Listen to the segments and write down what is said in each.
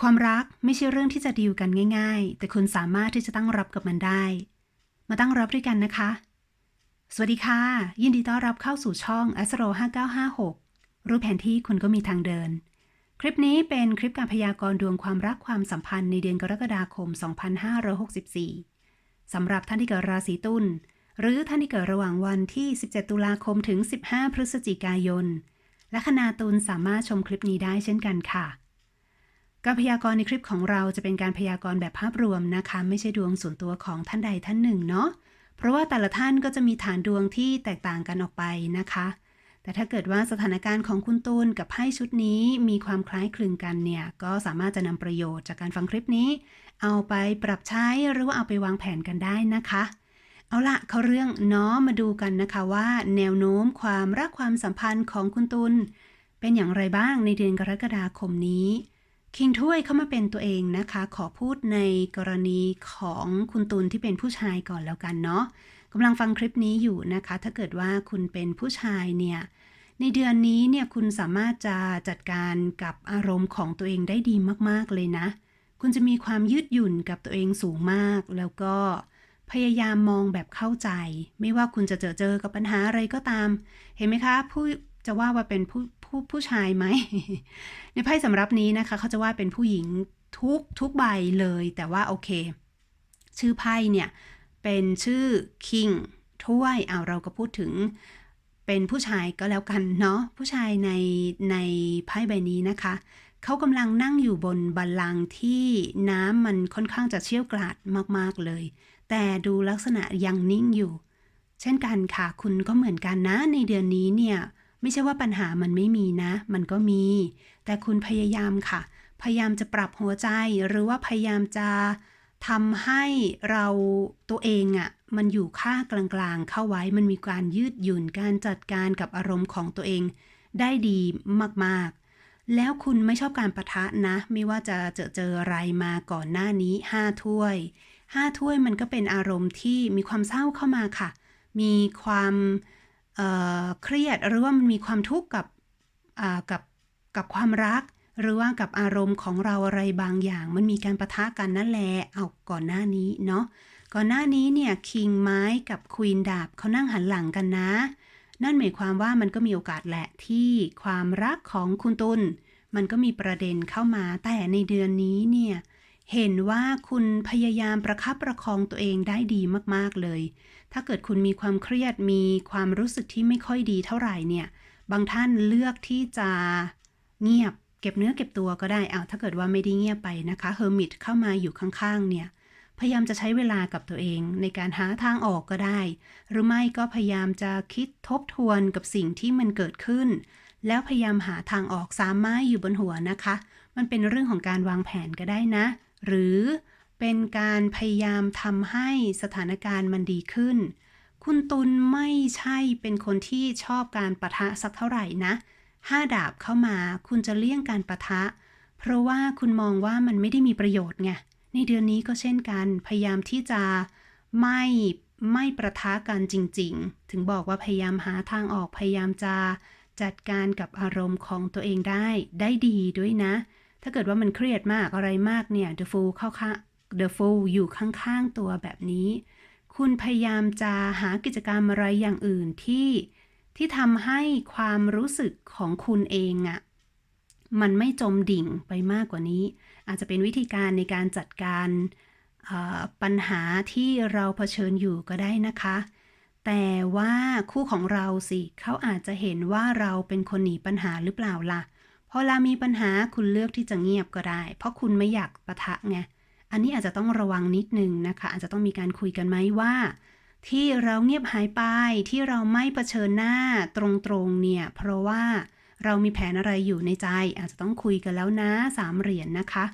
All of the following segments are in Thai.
ความรักไม่ใช่เรื่องที่จะดีลกันง่ายๆ แต่คุณสามารถที่จะตั้งรับกับมันได้ มาตั้งรับด้วยกันนะคะ สวัสดีค่ะ ยินดีต้อนรับเข้าสู่ช่อง a s t r o 5956 รูปแผนที่คุณก็มีทางเดิน คลิปนี้เป็นคลิปการพยากรณ์ดวงความรักความสัมพันธ์ในเดือนกรกฎาคม 2564 สำหรับท่านที่เกิดราศีตุลหรือท่านที่เกิดระหว่างวันที่ 17 ตุลาคมถึง 15 พฤศจิกายน และคณาตุลสามารถชมคลิปนี้ได้เช่นกันค่ะ การพยากรณ์ในคลิปของเราจะเป็นการพยากรณ์แบบภาพรวมนะคะ ไม่ใช่ดวงส่วนตัวของท่านใดท่านหนึ่งเนาะเพราะว่าแต่ละท่านก็จะมีฐานดวงที่แตกต่างกันออกไปนะคะ แต่ถ้าเกิดว่าสถานการณ์ของคุณตูนกับไพ่ชุดนี้มีความคล้ายคลึงกันเนี่ย ก็สามารถจะนำประโยชน์จากการฟังคลิปนี้ เอาไปปรับใช้หรือว่าเอาไปวางแผนกันได้นะคะ เอาละเขาเรื่องเนาะมาดูกันนะคะว่า แนวโน้มความรักความสัมพันธ์ของคุณตุลเป็นอย่างไรบ้างในเดือนกรกฎาคมนี้ คิงถ้วยเข้ามาเป็นตัวเองนะคะ ขอพูดในกรณีของคุณตุลที่เป็นผู้ชายก่อนแล้วกันเนาะกำลังฟังคลิปนี้อยู่นะคะ ถ้าเกิดว่าคุณเป็นผู้ชายเนี่ยในเดือนนี้เนี่ยคุณสามารถจะจัดการกับอารมณ์ของตัวเองได้ดีมากๆเลยนะ คุณจะมีความยืดหยุ่นกับตัวเองสูงมาก แล้วก็พยายามมองแบบเข้าใจ ไม่ว่าคุณจะเจอเจอกับปัญหาอะไรก็ตาม เห็นไหมคะ ผู้จะว่าว่าเป็นผู้ ผู้ผู้ชายไหม ในไพ่สำรับนี้นะคะ เขาจะว่าเป็นผู้หญิงทุกทุกใบเลย แต่ว่าโอเค ชื่อไพ่เนี่ย เป็นชื่อ King ถ้วยเอาเราก็พูดถึงเป็นผู้ชายก็แล้วกันเนาะผู้ชายในในไพ่ใบนี้นะคะ เขากำลังนั่งอยู่บนบัลลังก์ที่น้ำมันค่อนข้างจะเชี่ยวกราดมาก ๆ เลย แต่ดูลักษณะยังนิ่งอยู่ เช่นกันค่ะ คุณก็เหมือนกันนะ ในเดือนนี้เนี่ย ไม่ใช่ว่าปัญหามันไม่มีนะ มันก็มี แต่คุณพยายามค่ะ พยายามจะปรับหัวใจ หรือว่าพยายามจะทำให้เราตัวเองอะ่ะ มันอยู่ค่ากลางๆ เข้าไว้ มันมีการยืดหยุ่น การจัดการกับอารมณ์ของตัวเอง ได้ดีมากๆ แล้วคุณไม่ชอบการประทะนะ ไม่ว่าจะเจอเจออะไรมาก่อนหน้านี้ห้าถ้วยห้าถ้วยมันก็เป็นอารมณ์ที่มีความเศร้าเข้ามาค่ะ มีความ เครียดหรือว่ามันมีความทุกข์กับกับกับความรัก หรือว่ากับอารมณ์ของเราอะไรบางอย่าง มันมีการประทะกันนั่นแหละเอาก่อนหน้านี้เนาะก่อนหน้านี้เนี่ยคิงไม้กับควีนดาบเขานั่งหันหลังกันนะ นั่นหมายความว่ามันก็มีโอกาสแหละที่ความรักของคุณตุลมันก็มีประเด็นเข้ามาแต่ในเดือนนี้เนี่ย เห็นว่าคุณพยายามประคับประคองตัวเองได้ดีมากๆเลย ถ้าเกิดคุณมีความเครียดมีความรู้สึกที่ไม่ค่อยดีเท่าไหร่เนี่ย บางท่านเลือกที่จะเงียบ เก็บเนื้อเก็บตัวก็ได้เอาถ้าเกิดว่าไม่ได้เงียบไปนะคะเฮอร์มิตเข้ามาอยู่ข้างๆ เนี่ย พยายามจะใช้เวลากับตัวเองในการหาทางออกก็ได้ หรือไม่ก็พยายามจะคิดทบทวนกับสิ่งที่มันเกิดขึ้น แล้วพยายามหาทางออกสามไม้อยู่บนหัวนะคะ มันเป็นเรื่องของการวางแผนก็ได้นะ หรือเป็นการพยายามทำให้สถานการณ์มันดีขึ้น คุณตุลไม่ใช่เป็นคนที่ชอบการประทะสักเท่าไหร่นะห้าดาบเข้ามาคุณจะเลี่ยงการประทะ เพราะว่าคุณมองว่ามันไม่ได้มีประโยชน์ไง ในเดือนนี้ก็เช่นกัน พยายามที่จะไม่ไม่ประทะกันจริง ๆ ถึงบอกว่าพยายามหาทางออกพยายามจะจัดการกับอารมณ์ของตัวเองได้ ได้ดีด้วยนะ ถ้าเกิดว่ามันเครียดมากอะไรมากเนี่ย The Fool เข้าข้าง The Fool อยู่ข้างๆตัวแบบนี้ คุณพยายามจะหากิจกรรมอะไรอย่างอื่นที่ที่ทำให้ความรู้สึกของคุณเองอะมันไม่จมดิ่งไปมากกว่านี้ อาจจะเป็นวิธีการในการจัดการปัญหาที่เราเผชิญอยู่ก็ได้นะคะ แต่ว่าคู่ของเราสิเขาอาจจะเห็นว่าเราเป็นคนหนีปัญหาหรือเปล่าล่ะ พอเรามีปัญหาคุณเลือกที่จะเงียบก็ได้ เพราะคุณไม่อยากปะทะไง อันนี้อาจจะต้องระวังนิดนึงนะคะ อาจจะต้องมีการคุยกันไหมว่า ที่เราเงียบหายไปที่เราไม่เผชิญหน้าตรงๆเนี่ย เพราะว่าเรามีแผนอะไรอยู่ในใจ อาจจะต้องคุยกันแล้วนะสามเหรียญนนะคะ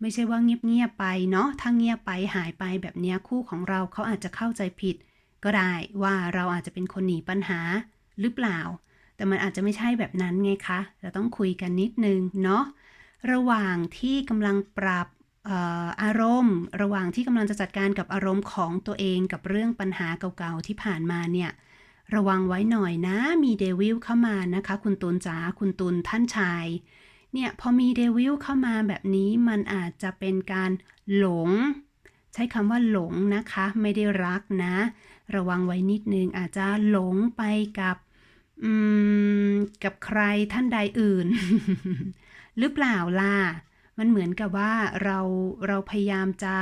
ไม่ใช่ว่าเงียบๆไปเนาะถ้าเงียบไปหายไปแบบนี้คู่ของเราเขาอาจจะเข้าใจผิด ก็ได้ว่าเราอาจจะเป็นคนหนีปัญหาหรือเปล่า แต่มันอาจจะไม่ใช่แบบนั้นไงคะ เราต้องคุยกันนิดนึงเนาะ ระหว่างที่กำลังปรับอารมณ์ ระหว่างที่กำลังจะจัดการกับอารมณ์ของตัวเองกับเรื่องปัญหาเก่าๆที่ผ่านมาเนี่ยระวังไว้หน่อยนะ มีเดวิลเข้ามานะคะ คุณตูนจ๋าคุณตูนท่านชาย เนี่ยพอมีเดวิลเข้ามาแบบนี้มันอาจจะเป็นการหลง ใช้คำว่าหลงนะคะ ไม่ได้รักนะ ระวังไว้นิดนึงอาจจะหลงไปกับ กับใครท่านใดอื่น หรือเปล่าล่ะ มันเหมือนกับว่าเราเราพยายามจะ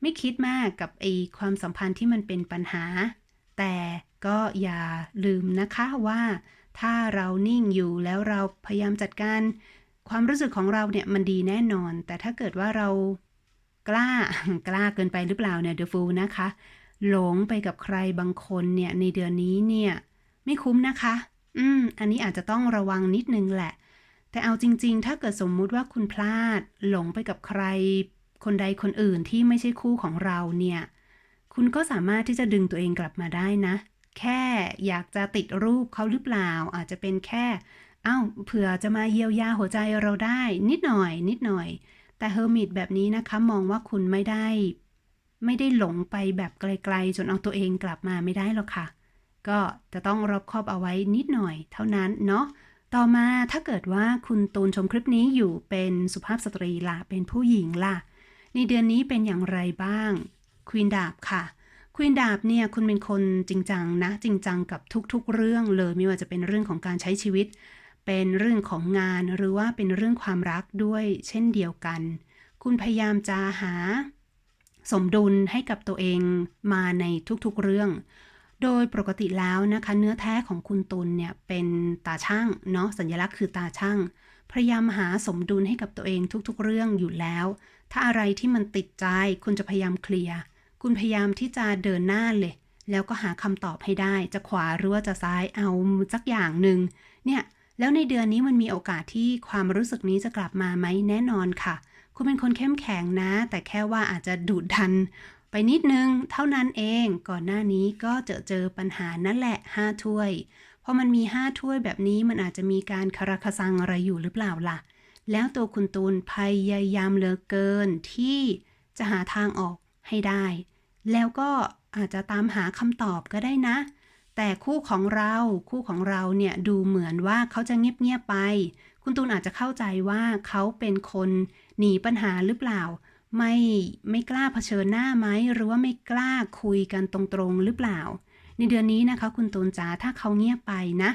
ไม่คิดมากกับไอความสัมพันธ์ที่มันเป็นปัญหา แต่ก็อย่าลืมนะคะว่า ถ้าเรานิ่งอยู่แล้วเราพยายามจัดการ ความรู้สึกของเราเนี่ยมันดีแน่นอน แต่ถ้าเกิดว่าเรากล้ากล้าเกินไปหรือเปล่าเนี่ยเดอะฟูนะคะ หลงไปกับใครบางคนเนี่ยในเดือนนี้เนี่ยไม่คุ้มนะคะ อืม อันนี้อาจจะต้องระวังนิดนึงแหละ แต่เอาจริง ๆ ถ้าเกิดสมมุติว่าคุณพลาดหลงไปกับใคร คนใดคนอื่นที่ไม่ใช่คู่ของเราเนี่ย คุณก็สามารถที่จะดึงตัวเองกลับมาได้นะ แค่อยากจะติดรูปเขาหรือเปล่า อาจจะเป็นแค่เอ้าเผื่อจะมาเยียวยาหัวใจเราได้ นิดหน่อย นิดหน่อย แต่เฮอร์มิตแบบนี้นะคะมองว่าคุณไม่ได้ ไม่ได้หลงไปแบบไกล ๆ จนเอาตัวเองกลับมาไม่ได้หรอกค่ะ ก็จะต้องรอบคอบเอาไว้นิดหน่อยเท่านั้นเนาะต่อมาถ้าเกิดว่าคุณตูนชมคลิปนี้อยู่เป็นสุภาพสตรีล่ะเป็นผู้หญิงล่ะ ในเดือนนี้เป็นอย่างไรบ้างควีนดาบค่ะควีนดาบเนี่ยคุณเป็นคนจริงจังนะ จริงจังกับทุกๆ เรื่องเลยไม่ว่าจะเป็นเรื่องของการใช้ชีวิต เป็นเรื่องของงานหรือว่าเป็นเรื่องความรักด้วยเช่นเดียวกัน คุณพยายามจะหาสมดุลให้กับตัวเองมาในทุกๆเรื่อง โดยปกติแล้วนะคะ เนื้อแท้ของคุณตุลเนี่ยเป็นตาช่างเนาะสัญลักษณ์คือตาช่างพยายามหาสมดุลให้กับตัวเองทุกๆ เรื่องอยู่แล้ว ถ้าอะไรที่มันติดใจ คุณจะพยายามเคลียร์คุณพยายามที่จะเดินหน้าเลย แล้วก็หาคำตอบให้ได้ จะขวาหรือว่าจะซ้ายเอาสักอย่างหนึ่งเนี่ยแล้วในเดือนนี้มันมีโอกาสที่ความรู้สึกนี้จะกลับมาไหมแน่นอนค่ะ คุณเป็นคนเข้มแข็งนะ แต่แค่ว่าอาจจะดุดัน ไปนิดนึงเท่านั้นเองก่อนหน้านี้ก็เจอเจอปัญหานั่นแหละห้าถ้วยพอมันมีห้าถ้วยแบบนี้มันอาจจะมีการคาราคาซังอะไรอยู่หรือเปล่าล่ะ แล้วตัวคุณตูนพยายามเหลือเกินที่จะหาทางออกให้ได้ แล้วก็อาจจะตามหาคำตอบก็ได้นะ แต่คู่ของเราคู่ของเราเนี่ยดูเหมือนว่าเขาจะเงียบๆไป คุณตูนอาจจะเข้าใจว่าเขาเป็นคนหนีปัญหาหรือเปล่า ไม่ไม่กล้าเผชิญหน้าไหมหรือว่าไม่กล้าคุยกันตรงๆหรือเปล่า ในเดือนนี้นะคะ คุณตูนจ๋าถ้าเขาเงียบไปนะ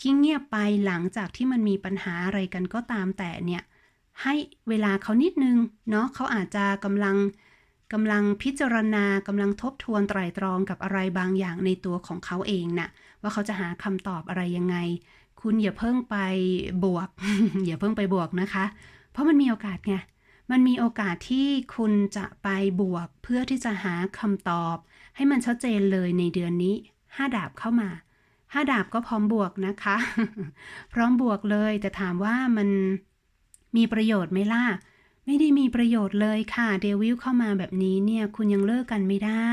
คิงเงียบไปหลังจากที่มันมีปัญหาอะไรกันก็ตามแต่เนี่ยให้เวลาเขานิดนึงเนาะเขาอาจจะกำลังกำลังพิจารณากำลังทบทวนไตร่ตรองกับอะไรบางอย่างในตัวของเขาเองน่ะว่าเขาจะหาคำตอบอะไรยังไง คุณอย่าเพิ่งไปบวก อย่าเพิ่งไปบวกนะคะ เพราะมันมีโอกาสไง มันมีโอกาสที่คุณจะไปบวกเพื่อที่จะหาคำตอบ ให้มันชัดเจนเลยในเดือนนี้ห้าดาบเข้ามาห้าดาบก็พร้อมบวกนะคะ พร้อมบวกเลยแต่ถามว่ามันมีประโยชน์ไหมล่ะ ไม่ได้มีประโยชน์เลยค่ะ เดวิลเข้ามาแบบนี้เนี่ยคุณยังเลิกกันไม่ได้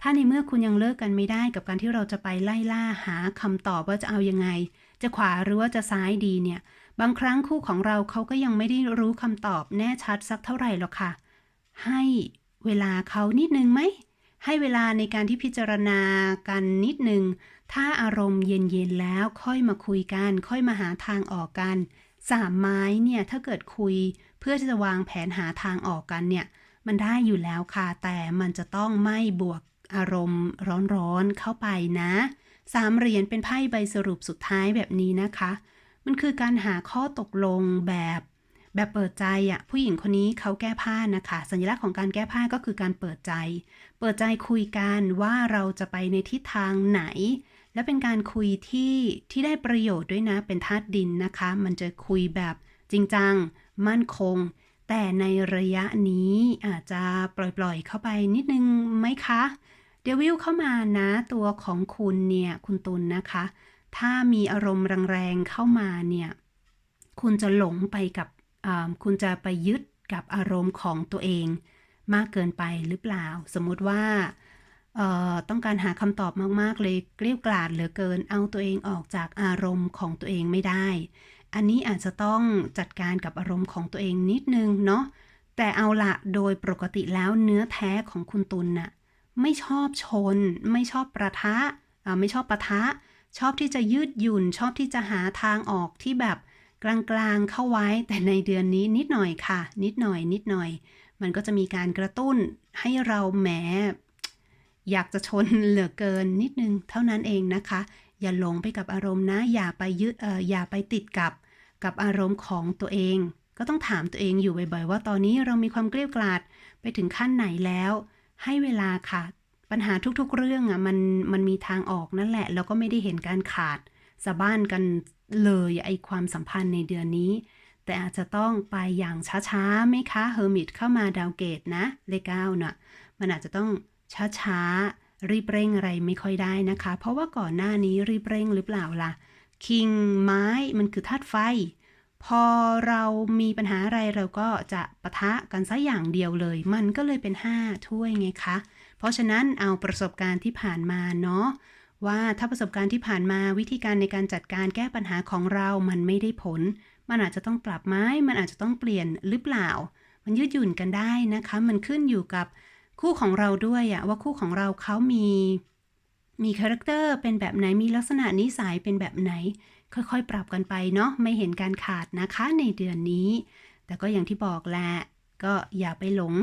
ถ้าในเมื่อคุณยังเลิกกันไม่ได้กับการที่เราจะไปไล่ล่าหาคำตอบว่าจะเอายังไง จะขวาหรือว่าจะซ้ายดีเนี่ย บางครั้งคู่ของเราเขาก็ยังไม่ได้รู้คำตอบแน่ชัดสักเท่าไหร่หรอกค่ะ ให้เวลาเขานิดนึงไหม ให้เวลาในการที่พิจารณากันนิดนึง ถ้าอารมณ์เย็นๆแล้วค่อยมาคุยกัน ค่อยมาหาทางออกกันสามไม้เนี่ยถ้าเกิดคุยเพื่อจะวางแผนหาทางออกกันเนี่ย มันได้อยู่แล้วค่ะ แต่มันจะต้องไม่บวกอารมณ์ร้อนๆเข้าไปนะสามเหรียญเป็นไพ่ใบสรุปสุดท้ายแบบนี้นะคะ มันคือการหาข้อตกลงแบบแบบเปิดใจอะผู้หญิงคนนี้เขาแก้ผ้านะคะ สัญลักษณ์ของการแก้ผ้าก็คือการเปิดใจ เปิดใจคุยกันว่าเราจะไปในทิศทางไหน และเป็นการคุยที่ที่ได้ประโยชน์ด้วยนะเป็นธาตุดินนะคะ มันจะคุยแบบจริงจัง มั่นคง แต่ในระยะนี้อาจจะปล่อยๆเข้าไปนิดนึงไหมคะ เดวิลเข้ามานะตัวของคุณเนี่ยคุณตุลนะคะ ถ้ามีอารมณ์แรงๆเข้ามาเนี่ย คุณจะหลงไปกับคุณจะไปยึดกับอารมณ์ของตัวเองมากเกินไปหรือเปล่า สมมุติว่าต้องการหาคำตอบมากๆ เลยเกลี้ยกล่อดเหลือเกิน เอาตัวเองออกจากอารมณ์ของตัวเองไม่ได้ อันนี้อาจจะต้องจัดการกับอารมณ์ของตัวเองนิดนึงเนาะ แต่เอาละโดยปกติแล้วเนื้อแท้ของคุณตุลน่ะไม่ชอบชน ไม่ชอบประทะไม่ชอบประทะ ชอบที่จะยืดหยุ่น ชอบที่จะหาทางออกที่แบบกลางๆเข้าไว้ แต่ในเดือนนี้นิดหน่อยค่ะ นิดหน่อย นิดหน่อย มันก็จะมีการกระตุ้นให้เราแหมอยากจะชนเหลือเกินนิดนึงเท่านั้นเองนะคะ อย่าหลงไปกับอารมณ์นะ อย่าไปยึดเอออย่าไปติดกับกับอารมณ์ของตัวเอง ก็ต้องถามตัวเองอยู่บ่อยๆ ว่าตอนนี้เรามีความเกลียวกราดไปถึงขั้นไหนแล้ว ให้เวลาค่ะ ปัญหาทุกๆเรื่องอะมันมันมีทางออกนั่นแหละ แล้วก็ไม่ได้เห็นการขาดสะบ้านกันเลยไอความสัมพันธ์ในเดือนนี้ แต่อาจจะต้องไปอย่างช้าๆไหมคะเฮอร์มิตเข้ามาดาวเกตนะเลขเก้าเน่ะมันอาจจะต้องช้าๆรีบเร่งอะไรไม่ค่อยได้นะคะ เพราะว่าก่อนหน้านี้รีบเร่งหรือเปล่าล่ะคิงไม้มันคือธาตุไฟ พอเรามีปัญหาอะไรเราก็จะปะทะกันซะอย่างเดียวเลย มันก็เลยเป็น 5 ถ้วยไงคะ เพราะฉะนั้นเอาประสบการณ์ที่ผ่านมาเนาะว่าถ้าประสบการณ์ที่ผ่านมาวิธีการในการจัดการแก้ปัญหาของเรามันไม่ได้ผล มันอาจจะต้องปรับไม้มันอาจจะต้องเปลี่ยนหรือเปล่า มันยืดหยุ่นกันได้นะคะ มันขึ้นอยู่กับคู่ของเราด้วยอะว่าคู่ของเราเขามีมีคาแรคเตอร์เป็นแบบไหนมีลักษณะนิสัยเป็นแบบไหน ค่อยๆ ปรับกันไปเนาะไม่เห็นการขาดนะคะในเดือนนี้ แต่ก็อย่างที่บอกแหละ ก็อย่าไปหลง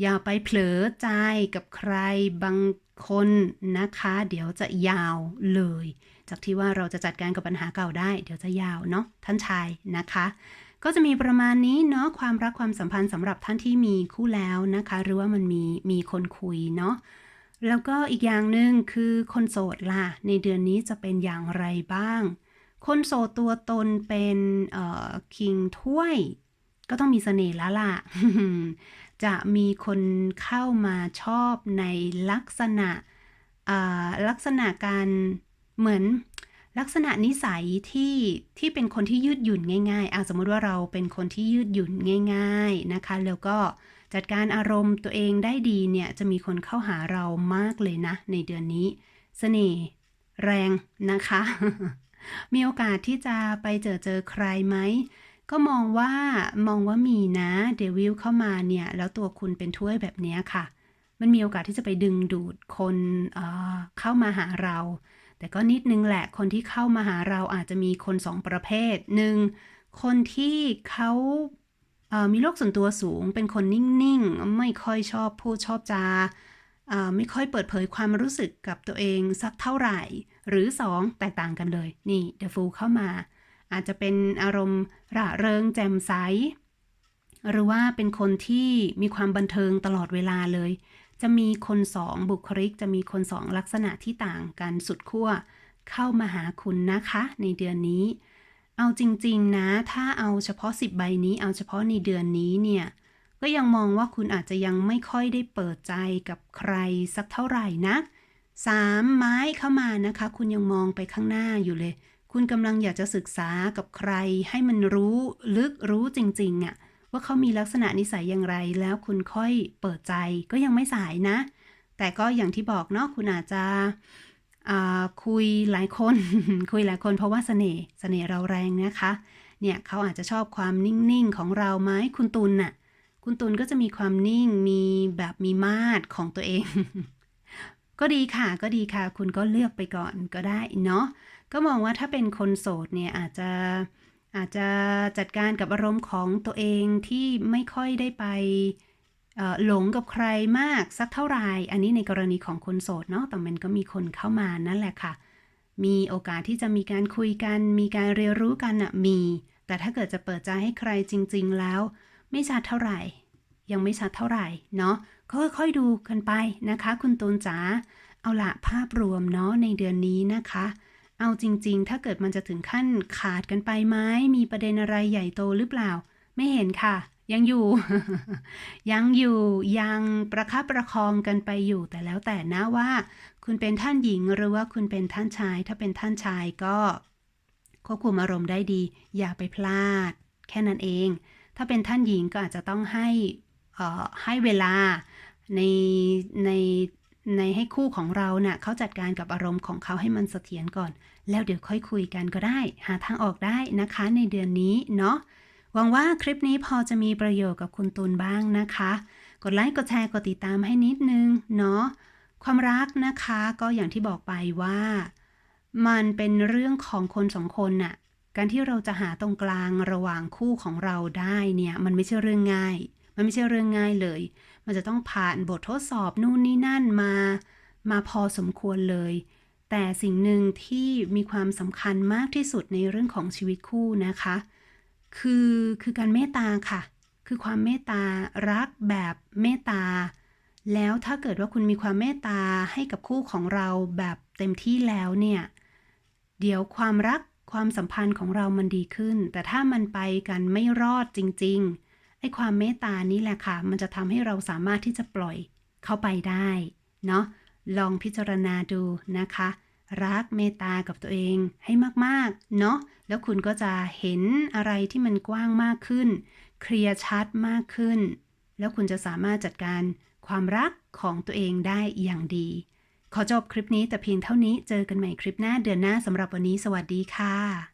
อย่าไปเผลอใจกับใครบางคนนะคะ เดี๋ยวจะยาวเลย จากที่ว่าเราจะจัดการกับปัญหาเก่าได้ เดี๋ยวจะยาวเนาะท่านชายนะคะ ก็จะมีประมาณนี้เนาะความรักความสัมพันธ์สำหรับท่านที่มีคู่แล้วนะคะ หรือว่ามันมีมีคนคุยเนาะแล้วก็อีกอย่างหนึ่งคือคนโสดล่ะ ในเดือนนี้จะเป็นอย่างไรบ้าง คนโสดตัวตนเป็นเอ่อคิงถ้วย ก็ต้องมีเสน่ห์แล้วล่ะ จะมีคนเข้ามาชอบในลักษณะอ่าลักษณะการเหมือนลักษณะนิสัยที่ที่เป็นคนที่ยืดหยุ่นง่ายๆอาสมมติว่าเราเป็นคนที่ยืดหยุ่นง่ายๆนะคะ แล้วก็จัดการอารมณ์ตัวเองได้ดีเนี่ยจะมีคนเข้าหาเรามากเลยนะ ในเดือนนี้เสน่ห์แรงนะคะ มีโอกาสที่จะไปเจอเจอใครไหม ก็มองว่ามองว่ามีนะเดวิลเข้ามาเนี่ย แล้วตัวคุณเป็นถ้วยแบบนี้ค่ะ มันมีโอกาสที่จะไปดึงดูดคนเเข้ามาหาเรา แต่ก็นิดนึงแหละคนที่เข้ามาหาเราอาจจะมีคนสองประเภทหนึ่งคนที่เขาเอ่อมีโลกส่วนตัวสูง เป็นคนนิ่งๆ ไม่ค่อยชอบพูดชอบจาไม่ค่อยเปิดเผยความรู้สึกกับตัวเองสักเท่าไหร่ หรือสองแตกต่างกันเลย นี่เดฟูเข้ามา อาจจะเป็นอารมณ์ร่าเริงแจ่มใส หรือว่าเป็นคนที่มีความบันเทิงตลอดเวลาเลย จะมีคนสองบุคลิก จะมีคนสองลักษณะที่ต่างกันสุดขั้วเข้ามาหาคุณนะคะ ในเดือนนี้ เอาจริงๆนะ ถ้าเอาเฉพาะ 10 ใบนี้ เอาเฉพาะในเดือนนี้เนี่ย ก็ยังมองว่าคุณอาจจะยังไม่ค่อยได้เปิดใจกับใครสักเท่าไหร่นะสามไม้เข้ามานะคะ คุณยังมองไปข้างหน้าอยู่เลย คุณกำลังอยากจะศึกษากับใคร ให้มันรู้ลึกรู้จริงๆอะว่าเขามีลักษณะนิสัยอย่างไร แล้วคุณค่อยเปิดใจก็ยังไม่สายนะ แต่ก็อย่างที่บอกเนาะคุณอาจจะคุยหลายคน คุยหลายคนเพราะว่าเสน่ห์เสน่ห์เราแรงนะคะ เนี่ยเขาอาจจะชอบความนิ่งๆของเราไหมคุณตุลน่ะคุณตุลก็จะมีความนิ่งมีแบบมีมาตรของตัวเอง ก็ดีค่ะก็ดีค่ะ คุณก็เลือกไปก่อนก็ได้เนาะ ก็มองว่าถ้าเป็นคนโสดเนี่ยอาจจะอาจจะจัดการกับอารมณ์ของตัวเองที่ไม่ค่อยได้ไปหลงกับใครมากสักเท่าไหร่อันนี้ในกรณีของคนโสดเนาะแต่มันก็มีคนเข้ามานั่นแหละค่ะ มีโอกาสที่จะมีการคุยกัน มีการเรียนรู้กันอะมี แต่ถ้าเกิดจะเปิดใจให้ใครจริง ๆ แล้ว ไม่ชัดเท่าไหร่ ยังไม่ชัดเท่าไหร่เนาะก็ค่อยๆดูกันไปนะคะ คุณตูนจ๋าเอาละภาพรวมเนาะในเดือนนี้นะคะ เอาจริง ๆ ถ้าเกิดมันจะถึงขั้นขาดกันไปไหมมีประเด็นอะไรใหญ่โตหรือเปล่า ไม่เห็นค่ะ ยังอยู่ ยังอยู่ยังประคับประคองกันไปอยู่แต่แล้วแต่นะว่า คุณเป็นท่านหญิงหรือว่าคุณเป็นท่านชาย ถ้าเป็นท่านชายก็ควบคุมอารมณ์ได้ดี อย่าไปพลาด แค่นั้นเอง ถ้าเป็นท่านหญิงก็อาจจะต้องให้เอ่อให้เวลาในใน ในให้คู่ของเราเนะ่ะเขาจัดการกับอารมณ์ของเขาให้มันเสถียรก่อน แล้วเดี๋ยวค่อยคุยกันก็ได้ หาทางออกได้นะคะในเดือนนี้เนาะหวังว่าคลิปนี้พอจะมีประโยชน์กับคุณตูนบ้างนะคะ กดไลค์กดแชร์กดติดตามให้นิดนึงเนาะความรักนะคะก็อย่างที่บอกไปว่า มันเป็นเรื่องของคนสองคนน่ะการที่เราจะหาตรงกลางระหว่างคู่ของเราได้เนี่ย มันไม่ใช่เรื่องง่าย มันไม่ใช่เรื่องง่ายเลย มันจะต้องผ่านบททดสอบนู่นนี่นั่นมา มาพอสมควรเลย แต่สิ่งหนึ่งที่มีความสำคัญมากที่สุดในเรื่องของชีวิตคู่นะคะ คือคือการเมตตาค่ะ คือความเมตตารักแบบเมตตา แล้วถ้าเกิดว่าคุณมีความเมตตาให้กับคู่ของเราแบบเต็มที่แล้วเนี่ย เดี๋ยวความรักความสัมพันธ์ของเรามันดีขึ้น แต่ถ้ามันไปกันไม่รอดจริง ๆ ไอ้ความเมตตานี้แหละค่ะ มันจะทำให้เราสามารถที่จะปล่อยเข้าไปได้เนาะลองพิจารณาดูนะคะ รักเมตตากับตัวเองให้มากๆ เนาะแล้วคุณก็จะเห็นอะไรที่มันกว้างมากขึ้น เคลียร์ชัดมากขึ้น แล้วคุณจะสามารถจัดการความรักของตัวเองได้อย่างดี ขอจบคลิปนี้แต่เพียงเท่านี้เจอกันใหม่คลิปหน้าเดือนหน้าสำหรับวันนี้ สวัสดีค่ะ